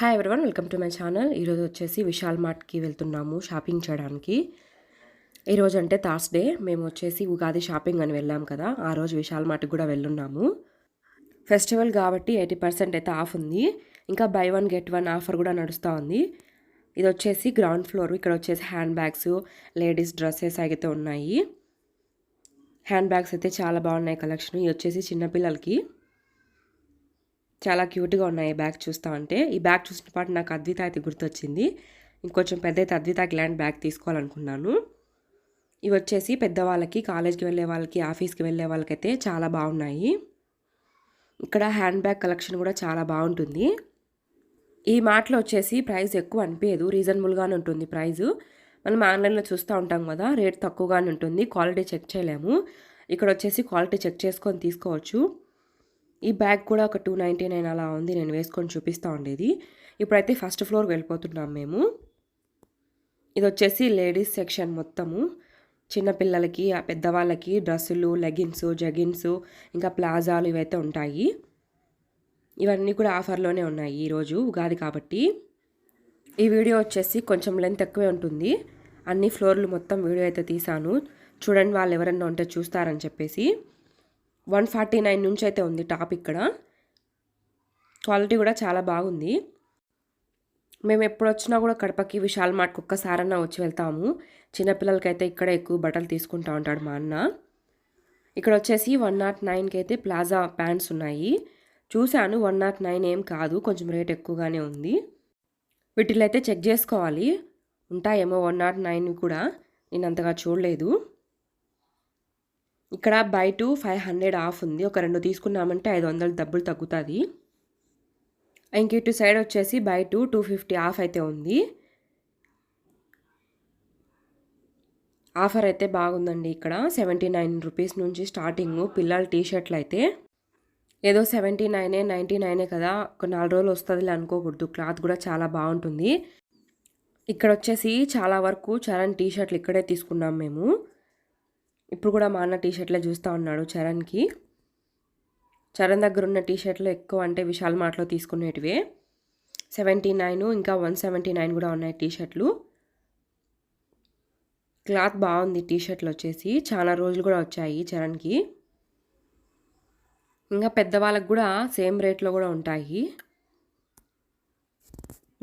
Hi everyone welcome to my channel ఈరోజు వచ్చేసి విశాల్ మార్ట్కి వెళ్తున్నాము షాపింగ్ చేయడానికి. ఈరోజు అంటే థర్స్డే మేము వచ్చేసి ఉగాది షాపింగ్ అని వెళ్ళాం కదా ఆ రోజు విశాల్ మార్ట్కి కూడా వెళ్ళున్నాము. ఫెస్టివల్ కాబట్టి ఎయిటీ పర్సెంట్ అయితే ఆఫ్ ఉంది. ఇంకా buy one get one offer కూడా నడుస్తూ ఉంది. ఇది వచ్చేసి గ్రౌండ్ ఫ్లోర్ ఇక్కడ వచ్చేసి హ్యాండ్ బ్యాగ్స్ లేడీస్ డ్రెస్సెస్ అయితే ఉన్నాయి. హ్యాండ్ బ్యాగ్స్ అయితే చాలా బాగున్నాయి కలెక్షన్ ఇది వచ్చేసి చిన్నపిల్లలకి. చాలా క్యూట్గా ఉన్నాయి ఈ బ్యాగ్ చూస్తా ఉంటే ఈ బ్యాగ్ చూసిన పాటు నాకు అద్విత అయితే గుర్తొచ్చింది. ఇంకొంచెం పెద్ద అయితే అద్విత గ్లాండ్ బ్యాగ్ తీసుకోవాలనుకున్నాను. ఇవి వచ్చేసి పెద్దవాళ్ళకి కాలేజ్కి వెళ్ళే వాళ్ళకి ఆఫీస్కి వెళ్ళే వాళ్ళకైతే చాలా బాగున్నాయి. ఇక్కడ హ్యాండ్ బ్యాగ్ కలెక్షన్ కూడా చాలా బాగుంటుంది. ఈ మాటలో వచ్చేసి ప్రైస్ ఎక్కువ అనిపించదు రీజనబుల్గానే ఉంటుంది ప్రైస్ మనం ఆన్లైన్లో చూస్తూ ఉంటాం కదా రేట్ తక్కువగానే ఉంటుంది. క్వాలిటీ చెక్ చేయలేము. ఇక్కడ వచ్చేసి క్వాలిటీ చెక్ చేసుకొని తీసుకోవచ్చు. ఈ బ్యాగ్ కూడా ఒక టూ నైంటీ నైన్ అలా ఉంది. నేను వేసుకొని చూపిస్తూ ఉండేది. ఇప్పుడైతే ఫస్ట్ ఫ్లోర్ వెళ్ళిపోతున్నాం మేము. ఇది వచ్చేసి లేడీస్ సెక్షన్ మొత్తము. చిన్నపిల్లలకి పెద్దవాళ్ళకి డ్రెస్సులు లెగిన్స్ జగిన్స్ ఇంకా ప్లాజాలు ఇవైతే ఉంటాయి. ఇవన్నీ కూడా ఆఫర్లోనే ఉన్నాయి ఈరోజు ఉగాది కాబట్టి. ఈ వీడియో వచ్చేసి కొంచెం లెంత్ ఎక్కువే ఉంటుంది. అన్ని ఫ్లోర్లు మొత్తం వీడియో అయితే తీసాను చూడండి వాళ్ళు ఎవరన్నా ఉంటే చూస్తారని చెప్పేసి. వన్ ఫార్టీ నైన్ నుంచి అయితే ఉంది టాప్ ఇక్కడ. క్వాలిటీ కూడా చాలా బాగుంది. మేము ఎప్పుడు వచ్చినా కూడా కడపకి విశాల్ మార్ట్కి ఒక్కసారన్నా వచ్చి వెళ్తాము. చిన్నపిల్లలకైతే ఇక్కడ ఎక్కువ బట్టలు తీసుకుంటా ఉంటాడు మా అన్న. ఇక్కడ వచ్చేసి వన్ నాట్ నైన్కి అయితే ప్లాజా ప్యాంట్స్ ఉన్నాయి. చూశాను వన్ నాట్ నైన్ ఏం కాదు కొంచెం రేట్ ఎక్కువగానే ఉంది. వీటిలో అయితే చెక్ చేసుకోవాలి. ఉంటాయేమో వన్ నాట్ నైన్ కూడా. నేను అంతగా చూడలేదు. ఇక్కడ buy two five hundred off ఉంది. ఒక రెండు తీసుకున్నామంటే ఐదు వందలు డబ్బులు తగ్గుతుంది. ఇంక ఇటు సైడ్ వచ్చేసి buy two two fifty off అయితే ఉంది. ఆఫర్ అయితే బాగుందండి ఇక్కడ. సెవెంటీ నైన్ రూపీస్ నుంచి స్టార్టింగ్ పిల్లల టీషర్ట్లు అయితే. ఏదో సెవెంటీ నైనే నైంటీ నైనే కదా. ఒక నాలుగు రోజులు వస్తుందిలే అనుకోకూడదు. క్లాత్ కూడా చాలా బాగుంటుంది. ఇక్కడ వచ్చేసి చాలా వరకు చరణ్ టీషర్ట్లు ఇక్కడే తీసుకున్నాం మేము. ఇప్పుడు కూడా మా అన్న టీ షర్ట్లే చూస్తూ ఉన్నాడు చరణ్కి. చరణ్ దగ్గర ఉన్న టీ షర్ట్లు ఎక్కువ అంటే విశాల్ మార్ట్లో తీసుకునేటివే. సెవెంటీ నైన్ ఇంకా వన్ సెవెంటీ నైన్ కూడా ఉన్నాయి టీ షర్ట్లు క్లాత్ బాగుంది టీ షర్ట్లు వచ్చేసి. చాలా రోజులు కూడా వచ్చాయి చరణ్కి. ఇంకా పెద్దవాళ్ళకి కూడా సేమ్ రేట్లో కూడా ఉంటాయి.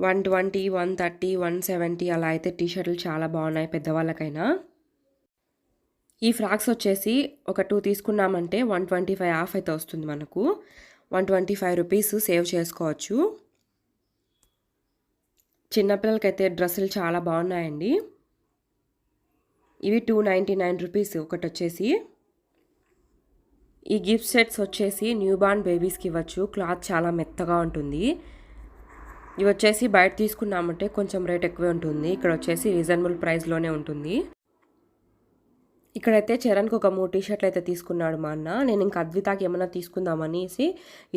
One twenty one thirty one seventy అలా అయితే టీ షర్ట్లు చాలా బాగున్నాయి పెద్దవాళ్ళకైనా. ఈ ఫ్రాక్స్ వచ్చేసి ఒక టూ తీసుకున్నామంటే వన్ ట్వంటీ ఫైవ్ ఆఫ్ అయితే వస్తుంది మనకు. One twenty five rupees save చేసుకోవచ్చు. చిన్నపిల్లలకైతే డ్రెస్సులు చాలా బాగున్నాయండి. ఇవి టూ నైంటీ నైన్ రూపీస్ ఒకటి వచ్చేసి. ఈ గిఫ్ట్ సెట్స్ వచ్చేసి న్యూ బార్న్ బేబీస్కి ఇవ్వచ్చు. క్లాత్ చాలా మెత్తగా ఉంటుంది. ఇవి వచ్చేసి బయట తీసుకున్నామంటే కొంచెం రేట్ ఎక్కువే ఉంటుంది. ఇక్కడ వచ్చేసి రీజనబుల్ ప్రైస్లోనే ఉంటుంది. ఇక్కడైతే చరణ్కి ఒక మూడు టీ షర్ట్లు అయితే తీసుకున్నాడు మా అన్న. నేను ఇంకా అద్వితాకి ఏమైనా తీసుకుందామనేసి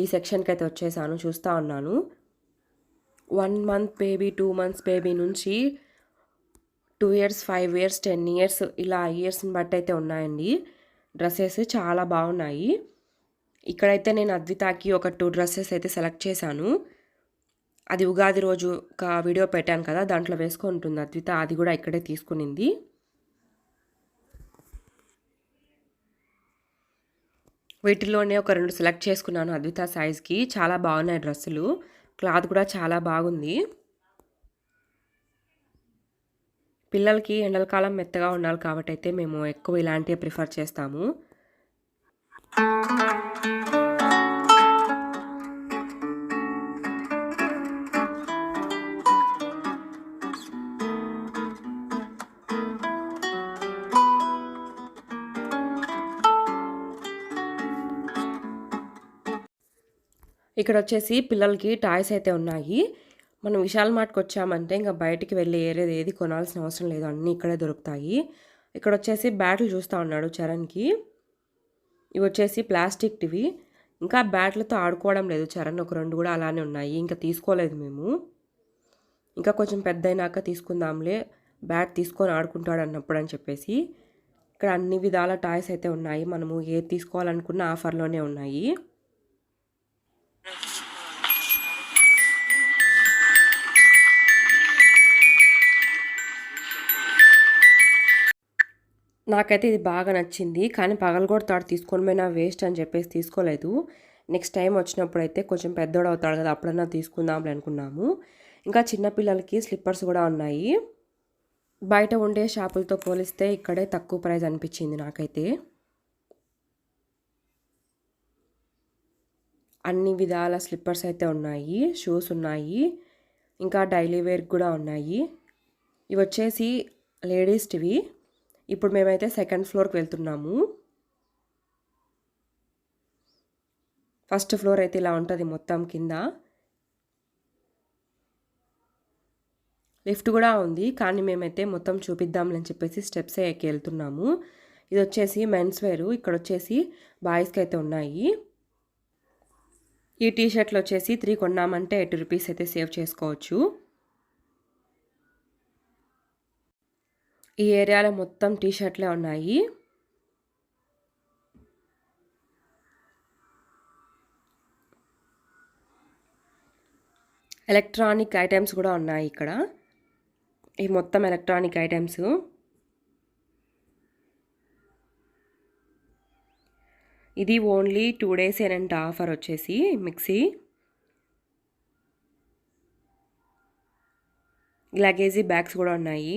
ఈ సెక్షన్కి అయితే వచ్చేసాను చూస్తూ ఉన్నాను. One month baby two months baby నుంచి two years five years ten years ఇలా ఇయర్స్ని బట్టి అయితే ఉన్నాయండి. డ్రెస్సెస్ చాలా బాగున్నాయి. ఇక్కడైతే నేను అద్వితాకి ఒక టూ డ్రెస్సెస్ అయితే సెలెక్ట్ చేశాను. అది ఉగాది రోజు ఒక వీడియో పెట్టాను కదా దాంట్లో వేసుకుంటుంది అద్విత అది కూడా ఇక్కడే తీసుకునింది. వీటిలోనే ఒక రెండు సెలెక్ట్ చేసుకున్నాను అద్విత సైజ్కి. చాలా బాగున్నాయి డ్రెస్సులు. క్లాత్ కూడా చాలా బాగుంది. పిల్లలకి ఎండల కాలం మెత్తగా ఉండాలి కాబట్టి అయితే మేము ఎక్కువ ఇలాంటివి ప్రిఫర్ చేస్తాము. ఇక్కడ వచ్చేసి పిల్లలకి టాయ్స్ అయితే ఉన్నాయి. మనం విశాల్ మార్ట్కి వచ్చామంటే ఇంకా బయటికి వెళ్ళి ఏరేది ఏది కొనాల్సిన అవసరం లేదు. అన్నీ ఇక్కడే దొరుకుతాయి. ఇక్కడ వచ్చేసి బ్యాట్లు చూస్తూ ఉన్నాడు చరణ్కి. ఇవి వచ్చేసి ప్లాస్టిక్టివి ఇంకా బ్యాట్లతో ఆడుకోవడం లేదు చరణ్. ఒక రెండు కూడా అలానే ఉన్నాయి. ఇంకా తీసుకోలేదు మేము. ఇంకా కొంచెం పెద్ద అయినాక తీసుకుందాంలే. బ్యాట్ తీసుకొని ఆడుకుంటాడు అన్నప్పుడు అని చెప్పేసి. ఇక్కడ అన్ని విధాల టాయ్స్ అయితే ఉన్నాయి. మనము ఏది తీసుకోవాలనుకున్న ఆఫర్లోనే ఉన్నాయి. నాకైతే ఇది బాగా నచ్చింది కానీ పగలగోడ తాడు తీసుకొని పోయినా వేస్ట్ అని చెప్పేసి తీసుకోలేదు. నెక్స్ట్ టైం వచ్చినప్పుడు అయితే కొంచెం పెద్దోడు అవుతాడు కదా అప్పుడన్నా తీసుకుందాం అనుకున్నాము. ఇంకా చిన్నపిల్లలకి స్లిప్పర్స్ కూడా ఉన్నాయి. బయట ఉండే షాపులతో పోలిస్తే ఇక్కడే తక్కువ ప్రైజ్ అనిపించింది నాకైతే. అన్ని విధాల స్లిప్పర్స్ అయితే ఉన్నాయి షూస్ ఉన్నాయి ఇంకా డైలీ వేర్ కూడా ఉన్నాయి. ఇవి వచ్చేసి లేడీస్టివి ఇప్పుడు మేమైతే సెకండ్ ఫ్లోర్కి వెళ్తున్నాము. ఫస్ట్ ఫ్లోర్ అయితే ఇలా ఉంటుంది మొత్తం కింద. లిఫ్ట్ కూడా ఉంది కానీ మేమైతే మొత్తం చూపిద్దాంలని చెప్పేసి స్టెప్స్ ఎక్కి వెళ్తున్నాము. ఇది వచ్చేసి మెన్స్ వేరు ఇక్కడ వచ్చేసి బాయ్స్కి అయితే ఉన్నాయి. ఈ టీ షర్ట్లు వచ్చేసి త్రీ కొన్నామంటే ఎయిటీ రూపీస్ అయితే సేవ్ చేసుకోవచ్చు. ఈ ఏరియాలో మొత్తం టీ షర్ట్లే ఉన్నాయి. ఎలక్ట్రానిక్ ఐటమ్స్ కూడా ఉన్నాయి ఇక్కడ. ఈ మొత్తం ఎలక్ట్రానిక్ ఐటమ్స్. ఇది ఓన్లీ టూ డేస్ ఏనంట ఆఫర్ వచ్చేసి మిక్సీ. లగేజీ బ్యాగ్స్ కూడా ఉన్నాయి.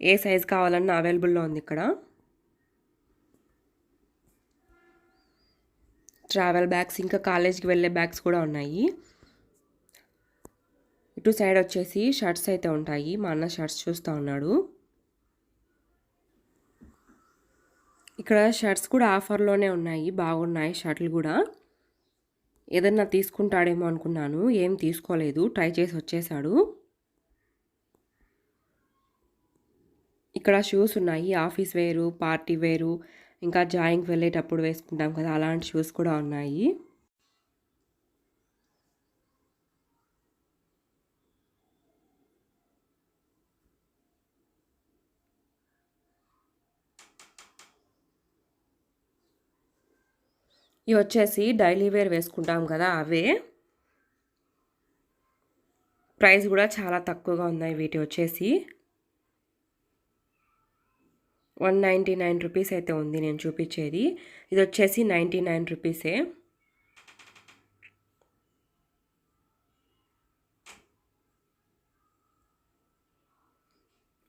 ఏ సైజ్ కావాలన్నా అవైలబుల్లో ఉంది ఇక్కడ. ట్రావెల్ బ్యాగ్స్ ఇంకా కాలేజ్కి వెళ్ళే బ్యాగ్స్ కూడా ఉన్నాయి. ఇటు సైడ్ వచ్చేసి షర్ట్స్ అయితే ఉంటాయి. మా అన్న షర్ట్స్ చూస్తూ ఉన్నాడు. ఇక్కడ షర్ట్స్ కూడా ఆఫర్లోనే ఉన్నాయి. బాగున్నాయి షర్ట్లు కూడా. ఏదన్నా తీసుకుంటాడేమో అనుకున్నాను. ఏం తీసుకోలేదు. ట్రై చేసి వచ్చేసాడు. ఇక్కడ షూస్ ఉన్నాయి. ఆఫీస్ వేరు పార్టీ వేరు ఇంకా జాయింగ్కి వెళ్ళేటప్పుడు వేసుకుంటాం కదా అలాంటి షూస్ కూడా ఉన్నాయి. ఇవి వచ్చేసి డైలీ వేర్ వేసుకుంటాం కదా అవే. ప్రైస్ కూడా చాలా తక్కువగా ఉన్నాయి వీటి వచ్చేసి. వన్ నైంటీ నైన్ రూపీస్ అయితే ఉంది నేను చూపించేది. ఇది వచ్చేసి నైంటీ నైన్ రూపీసే.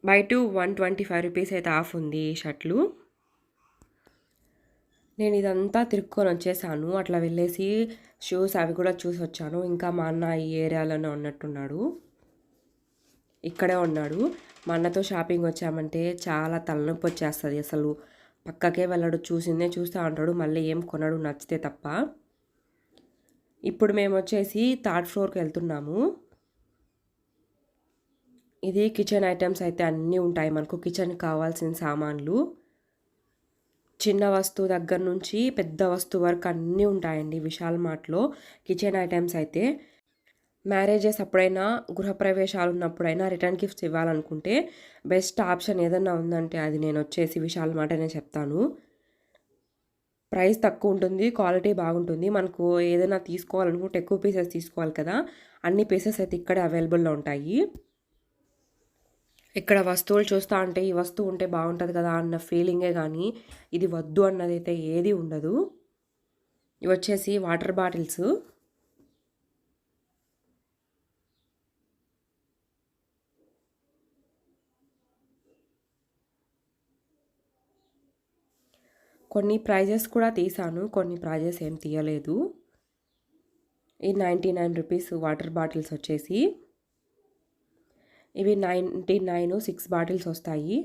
Buy two one twenty five rupees అయితే ఆఫ్ ఉంది ఈ షర్ట్లు. నేను ఇదంతా తిరుక్కొని వచ్చేసాను. అట్లా వెళ్ళేసి షూస్ అవి కూడా చూసి వచ్చాను. ఇంకా మా అన్న ఈ ఏరియాలోనే ఉన్నట్టున్నాడు. ఇక్కడే ఉన్నాడు. మా అన్నతో షాపింగ్ వచ్చామంటే చాలా తలనొప్పి వచ్చేస్తుంది అసలు. పక్కకే వెళ్ళడు. చూసిందే చూస్తూ ఉంటాడు. మళ్ళీ ఏం కొనడు. నచ్చితే తప్ప. ఇప్పుడు మేము వచ్చేసి థర్డ్ ఫ్లోర్కి వెళ్తున్నాము. ఇది కిచెన్ ఐటమ్స్ అయితే అన్నీ ఉంటాయి మనకు. కిచెన్కి కావాల్సిన సామాన్లు. చిన్న వస్తువు దగ్గర నుంచి పెద్ద వస్తువు వరకు అన్నీ ఉంటాయండి విశాల్ మార్ట్లో కిచెన్ ఐటమ్స్ అయితే. మ్యారేజెస్ అప్పుడైనా గృహప్రవేశాలు ఉన్నప్పుడైనా రిటర్న్ గిఫ్ట్స్ ఇవ్వాలనుకుంటే బెస్ట్ ఆప్షన్ ఏదన్నా ఉందంటే అది నేను వచ్చేసి విశాల్ మాటనే చెప్తాను. ప్రైస్ తక్కువ ఉంటుంది క్వాలిటీ బాగుంటుంది. మనకు ఏదైనా తీసుకోవాలనుకుంటే ఎక్కువ పీసెస్ తీసుకోవాలి కదా అన్ని పీసెస్ అయితే ఇక్కడే అవైలబుల్లో ఉంటాయి. ఇక్కడ వస్తువులు చూస్తూ ఉంటే ఈ వస్తువు ఉంటే బాగుంటుంది కదా అన్న ఫీలింగే కానీ ఇది వద్దు అన్నది అయితే ఏది ఉండదు. ఇవి వచ్చేసి వాటర్ బాటిల్స్ కొన్ని ప్రైజెస్ కూడా తీసాను కొన్ని ప్రైజెస్ ఏం తీయలేదు. ఈ ninety nine rupees water bottles వచ్చేసి ఇవి నైంటీ నైన్ సిక్స్ బాటిల్స్ వస్తాయి.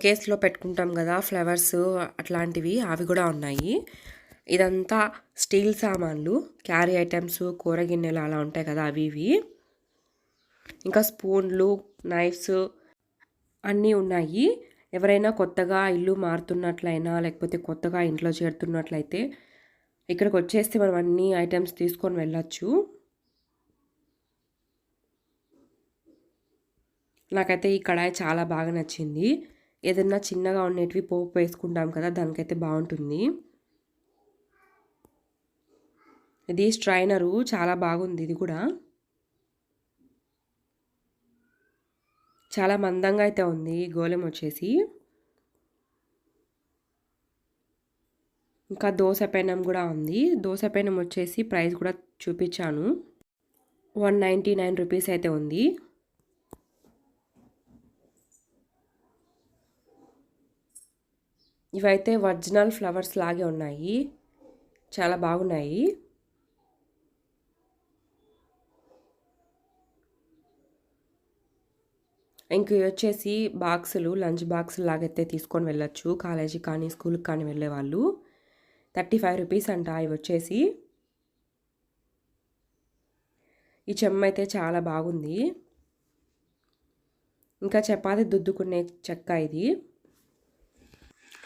కేస్లో పెట్టుకుంటాం కదా ఫ్లవర్స్ అట్లాంటివి అవి కూడా ఉన్నాయి. ఇదంతా స్టీల్ సామాన్లు క్యారీ ఐటమ్స్ కూర గిన్నెలు అలా ఉంటాయి కదా అవి ఇవి. ఇంకా స్పూన్లు నైఫ్స్ అన్నీ ఉన్నాయి. ఎవరైనా కొత్తగా ఇల్లు మారుతున్నట్లయినా లేకపోతే కొత్తగా ఇంట్లో చేరుతున్నట్లయితే ఇక్కడికి వచ్చేస్తే మనం అన్ని ఐటమ్స్ తీసుకొని వెళ్ళచ్చు. నాకైతే ఈ కడాయి చాలా బాగా నచ్చింది. ఏదన్నా చిన్నగా ఉండేటివి పోపు వేసుకుంటాం కదా దానికైతే బాగుంటుంది. ఇది స్ట్రైనరు చాలా బాగుంది ఇది కూడా. చాలా మందంగా అయితే ఉంది. గోళం వచ్చేసి. ఇంకా దోశ పెనం కూడా ఉంది. దోశ పెనం వచ్చేసి ప్రైస్ కూడా చూపించాను. వన్ నైంటీ నైన్ రూపీస్ అయితే ఉంది. ఇవైతే ఒరిజినల్ ఫ్లవర్స్ లాగే ఉన్నాయి. చాలా బాగున్నాయి. ఇంక వచ్చేసి బాక్సులు లంచ్ బాక్సులు లాగైతే తీసుకొని వెళ్ళొచ్చు. కాలేజీకి కానీ స్కూల్కి కానీ వెళ్ళే వాళ్ళు. థర్టీ ఫైవ్ రూపీస్ అంట ఇవి వచ్చేసి. ఈ చెమ్మ అయితే చాలా బాగుంది. ఇంకా చపాతి దుద్దుకునే చెక్క ఇది.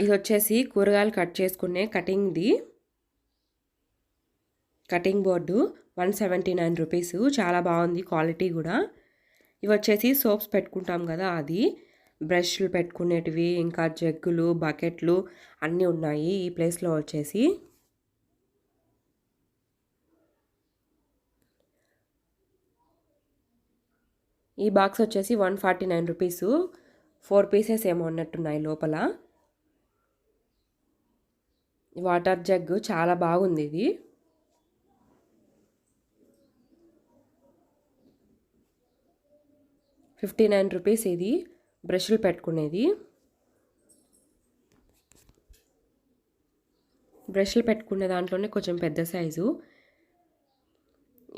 ఇది వచ్చేసి కూరగాయలు కట్ చేసుకునే కటింగ్ది. Cutting board one seventy nine rupees. చాలా బాగుంది క్వాలిటీ కూడా. ఇవి వచ్చేసి సోప్స్ పెట్టుకుంటాం కదా అది. బ్రష్లు పెట్టుకునేటివి ఇంకా జగ్గులు బకెట్లు అన్నీ ఉన్నాయి ఈ ప్లేస్లో వచ్చేసి. ఈ బాక్స్ వచ్చేసి one forty nine rupees. Four pieces ఏమో ఉన్నట్టున్నాయి లోపల. వాటర్ జగ్ చాలా బాగుంది ఇది. ఫిఫ్టీ నైన్ రూపీస్ ఇది బ్రష్లు పెట్టుకునేది. బ్రష్లు పెట్టుకునే దాంట్లోనే కొంచెం పెద్ద సైజు.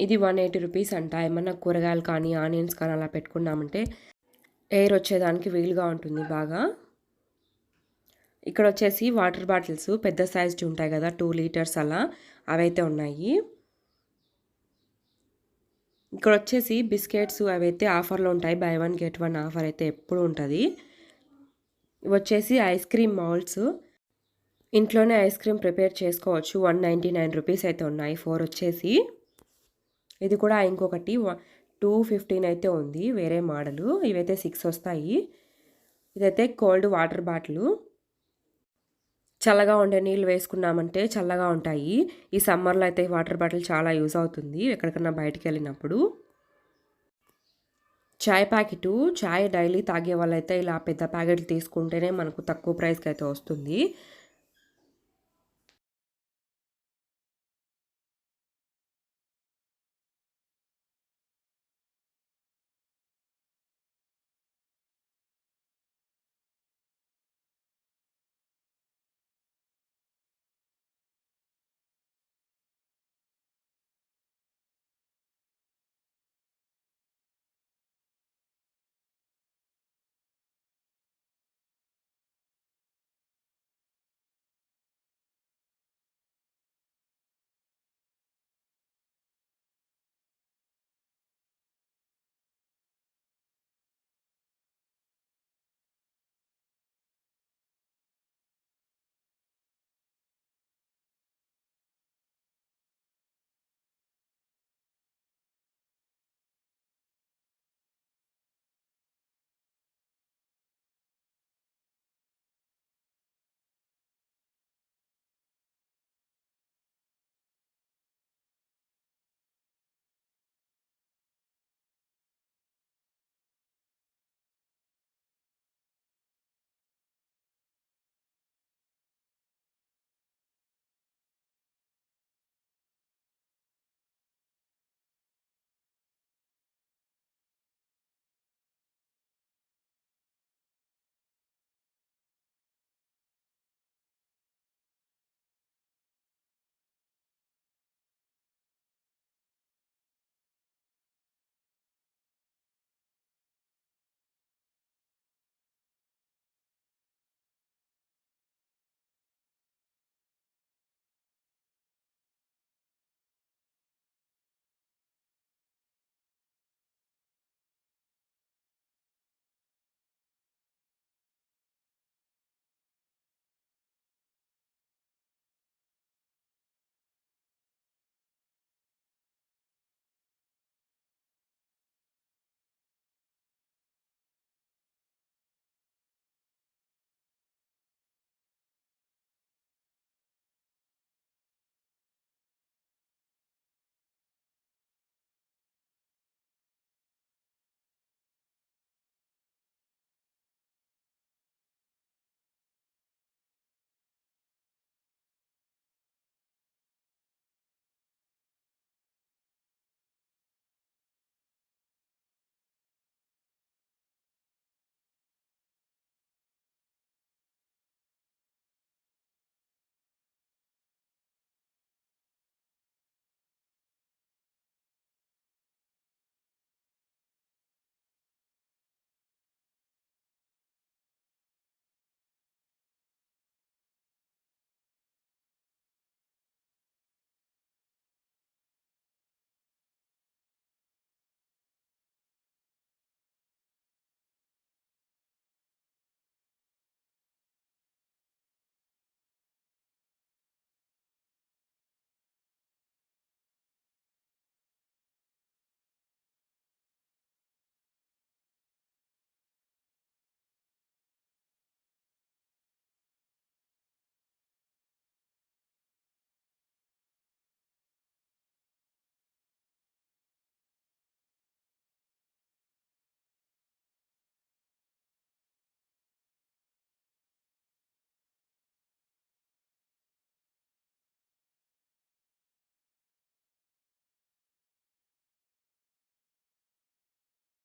ఇది వన్ ఎయిటీ రూపీస్ అంట. ఏమన్నా కూరగాయలు కానీ ఆనియన్స్ కానీ అలా పెట్టుకున్నామంటే ఎయిర్ వచ్చేదానికి వీలుగా ఉంటుంది బాగా. ఇక్కడ వచ్చేసి వాటర్ బాటిల్స్ పెద్ద సైజు ఉంటాయి కదా టూ లీటర్స్ అలా అవైతే ఉన్నాయి. ఇక్కడ వచ్చేసి బిస్కెట్స్ అవైతే ఆఫర్లో ఉంటాయి. Buy one get one offer అయితే ఎప్పుడు ఉంటుంది. ఇవి వచ్చేసి ఐస్ క్రీమ్ మౌల్డ్స్ ఇంట్లోనే ఐస్ క్రీమ్ ప్రిపేర్ చేసుకోవచ్చు. వన్ నైంటీ నైన్ రూపీస్ అయితే ఉన్నాయి. ఫోర్ వచ్చేసి. ఇది కూడా ఇంకొకటి. టూ ఫిఫ్టీన్ అయితే ఉంది. వేరే మోడలు. ఇవైతే సిక్స్ వస్తాయి. ఇదైతే కోల్డ్ వాటర్ బాటిల్. చల్లగా ఉండే నీళ్ళు వేసుకున్నామంటే చల్లగా ఉంటాయి. ఈ సమ్మర్లో అయితే వాటర్ బాటిల్ చాలా యూజ్ అవుతుంది. ఎక్కడికన్నా బయటికి వెళ్ళినప్పుడు చాయ్ ప్యాకెట్ చాయ్ డైలీ తాగే వాళ్ళైతే ఇలా పెద్ద ప్యాకెట్లు తీసుకుంటేనే మనకు తక్కువ ప్రైస్కి అయితే వస్తుంది.